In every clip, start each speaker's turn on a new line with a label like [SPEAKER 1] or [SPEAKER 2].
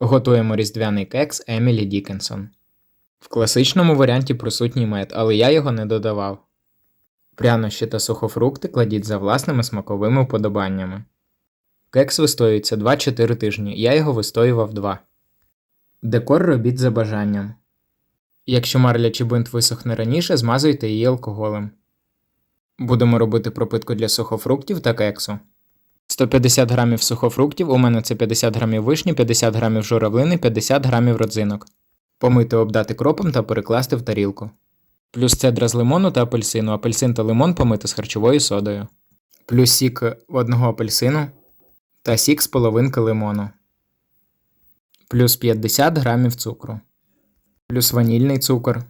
[SPEAKER 1] Готуємо різдвяний кекс Емілі Дікенсон. В класичному варіанті присутній мед, але я його не додавав. Прянощі та сухофрукти кладіть за власними смаковими вподобаннями. Кекс вистоюється 2-4 тижні, я його вистоював 2. Декор робіть за бажанням. Якщо марля чи бинт висохне раніше, змазуйте її алкоголем. Будемо робити пропитку для сухофруктів та кексу. 150 грамів сухофруктів, у мене це 50 грамів вишні, 50 грамів журавлини, 50 грамів родзинок. Помити обдати кропом та перекласти в тарілку. Плюс цедра з лимону та апельсину, апельсин та лимон помити з харчовою содою. Плюс сік одного апельсину та сік з половинки лимону. Плюс 50 грамів цукру. Плюс ванільний цукор.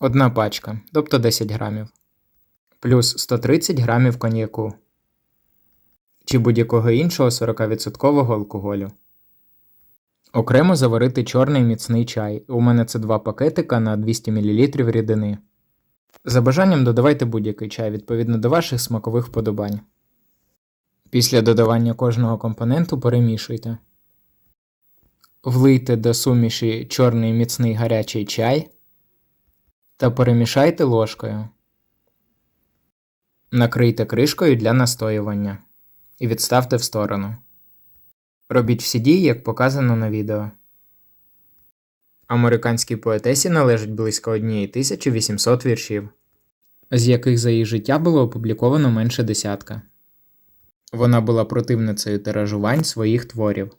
[SPEAKER 1] Одна пачка, тобто 10 грамів. Плюс 130 грамів коньяку чи будь-якого іншого 40% алкоголю. Окремо заварити чорний міцний чай. У мене це два пакетика на 200 мл рідини. За бажанням додавайте будь-який чай відповідно до ваших смакових вподобань. Після додавання кожного компоненту перемішуйте. Влийте до суміші чорний міцний гарячий чай та перемішайте ложкою. Накрийте кришкою для настоювання і відставте в сторону. Робіть всі дії, як показано на відео. Американській поетесі належить близько 1800 віршів, з яких за її життя було опубліковано менше десятка. Вона була противницею тиражувань своїх творів.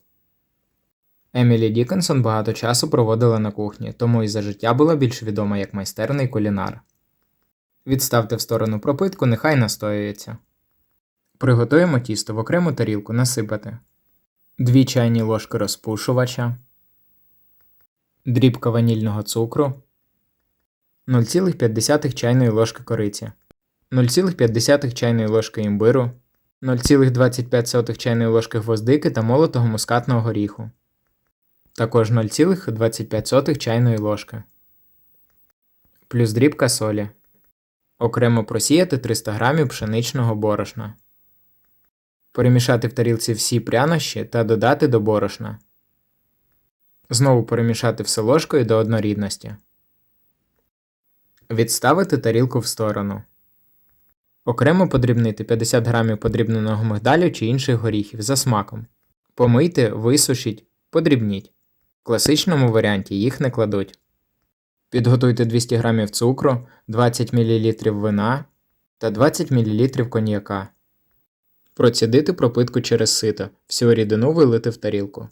[SPEAKER 1] Емілі Дікенсон багато часу проводила на кухні, тому і за життя була більш відома як майстерний кулінар. Відставте в сторону пропитку, нехай настоюється. Приготуємо тісто в окрему тарілку насипати. 2 чайні ложки розпушувача, дрібка ванільного цукру, 0,5 чайної ложки кориці, 0,5 чайної ложки імбиру, 0,25 чайної ложки гвоздики та молотого мускатного горіху, також 0,25 чайної ложки, плюс дрібка солі. Окремо просіяти 300 г пшеничного борошна. Перемішати в тарілці всі прянощі та додати до борошна. Знову перемішати все ложкою до однорідності. Відставити тарілку в сторону. Окремо подрібнити 50 г подрібненого мигдалю чи інших горіхів за смаком. Помийте, висушіть, подрібніть. В класичному варіанті їх не кладуть. Підготуйте 200 г цукру, 20 мл вина та 20 мл коньяка. Процідити пропитку через сито, всю рідину вилити в тарілку.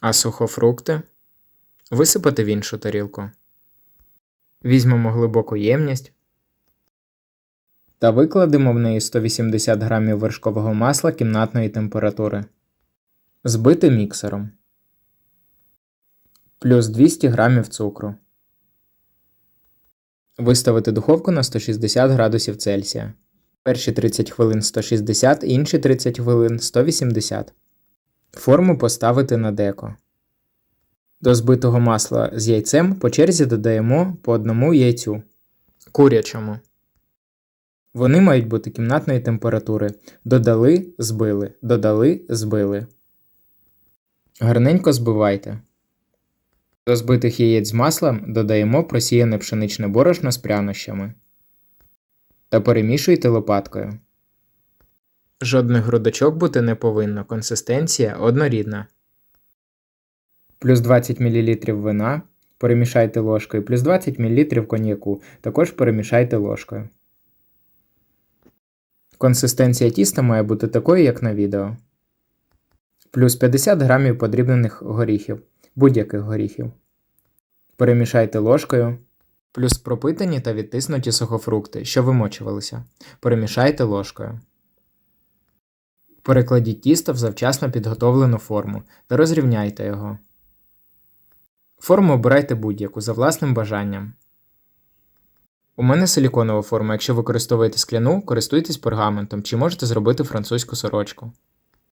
[SPEAKER 1] А сухофрукти висипати в іншу тарілку. Візьмемо глибоку ємність та викладемо в неї 180 г вершкового масла кімнатної температури. Збити міксером. Плюс 200 г цукру. Виставити духовку на 160 градусів Цельсія. Перші 30 хвилин 160, інші 30 хвилин 180. Форму поставити на деко. До збитого масла з яйцем по черзі додаємо по одному яйцю. Курячому. Вони мають бути кімнатної температури. Додали, збили, додали, збили. Гарненько збивайте. До збитих яєць з маслом додаємо просіяне пшеничне борошно з прянощами та перемішуйте лопаткою. Жодних грудочок бути не повинно, консистенція однорідна. Плюс 20 мл вина. Перемішайте ложкою, плюс 20 мл коньяку. Також перемішайте ложкою. Консистенція тіста має бути такою, як на відео. Плюс 50 грамів подрібнених горіхів, будь-яких горіхів. Перемішайте ложкою. Плюс пропитані та відтиснуті сухофрукти, що вимочувалися. Перемішайте ложкою. Перекладіть тісто в завчасно підготовлену форму та розрівняйте його. Форму обирайте будь-яку за власним бажанням. У мене силіконова форма, якщо використовуєте скляну, користуйтесь пергаментом чи можете зробити французьку сорочку.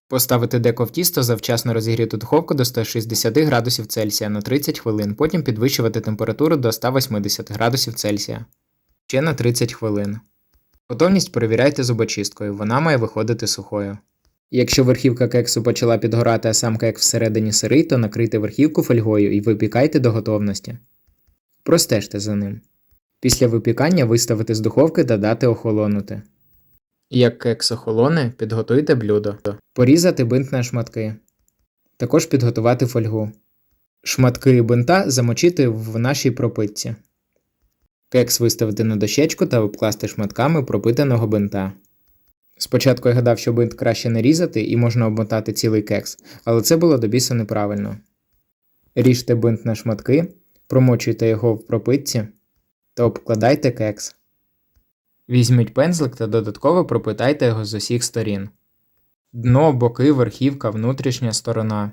[SPEAKER 1] Поставити деко в тісто завчасно розігріту духовку до 160 градусів Цельсія на 30 хвилин, потім підвищувати температуру до 180 градусів Цельсія ще на 30 хвилин. Готовність перевіряйте зубочисткою, вона має виходити сухою. Якщо верхівка кексу почала підгорати, а сам кекс всередині сирий, то накрийте верхівку фольгою і випікайте до готовності. Простежте за ним. Після випікання виставити з духовки та дати охолонути. Як кекс охолоне, підготуйте блюдо. Порізати бинт на шматки. Також підготувати фольгу. Шматки бинта замочити в нашій пропитці. Кекс виставити на дощечку та обкласти шматками пропитаного бинта. Спочатку я гадав, що бинт краще не різати і можна обмотати цілий кекс, але це було до біса неправильно. Ріжте бинт на шматки, промочуйте його в пропитці та обкладайте кекс. Візьміть пензлик та додатково пропитайте його з усіх сторін. Дно, боки, верхівка, внутрішня сторона.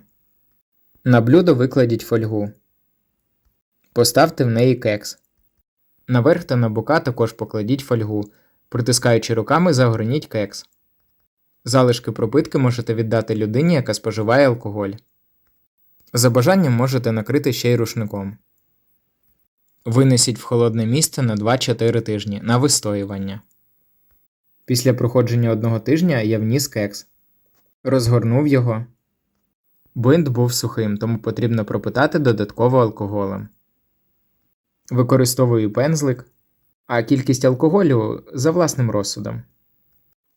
[SPEAKER 1] На блюдо викладіть фольгу. Поставте в неї кекс. Наверх та на бока також покладіть фольгу. Притискаючи руками, загорніть кекс. Залишки пропитки можете віддати людині, яка споживає алкоголь. За бажанням можете накрити ще й рушником. Винесіть в холодне місце на 2-4 тижні на вистоювання. Після проходження одного тижня я вніс кекс. Розгорнув його. Бинт був сухим, тому потрібно пропитати додатково алкоголем. Використовую пензлик, а кількість алкоголю за власним розсудом.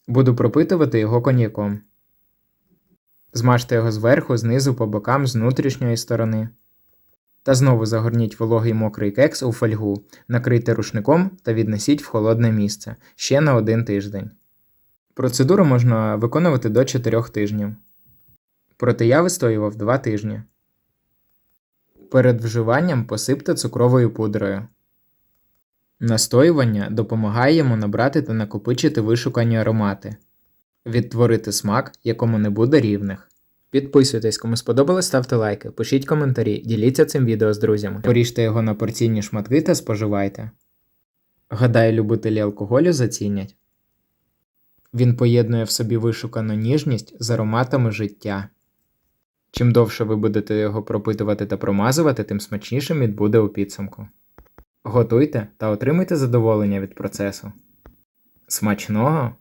[SPEAKER 1] Буду пропитувати його коньяком. Змажте його зверху, знизу, по бокам, з внутрішньої сторони. Та знову загорніть вологий мокрий кекс у фольгу, накрийте рушником та віднесіть в холодне місце ще на один тиждень. Процедуру можна виконувати до 4 тижнів. Проте я вистоював 2 тижні. Перед вживанням посипте цукровою пудрою. Настоювання допомагає йому набрати та накопичити вишукані аромати, відтворити смак, якому не буде рівних. Підписуйтесь, кому сподобалось, ставте лайки, пишіть коментарі, діліться цим відео з друзями. Поріжте його на порційні шматки та споживайте. Гадаю, любителі алкоголю зацінять. Він поєднує в собі вишукану ніжність з ароматами життя. Чим довше ви будете його пропитувати та промазувати, тим смачнішим він буде у підсумку. Готуйте та отримуйте задоволення від процесу. Смачного!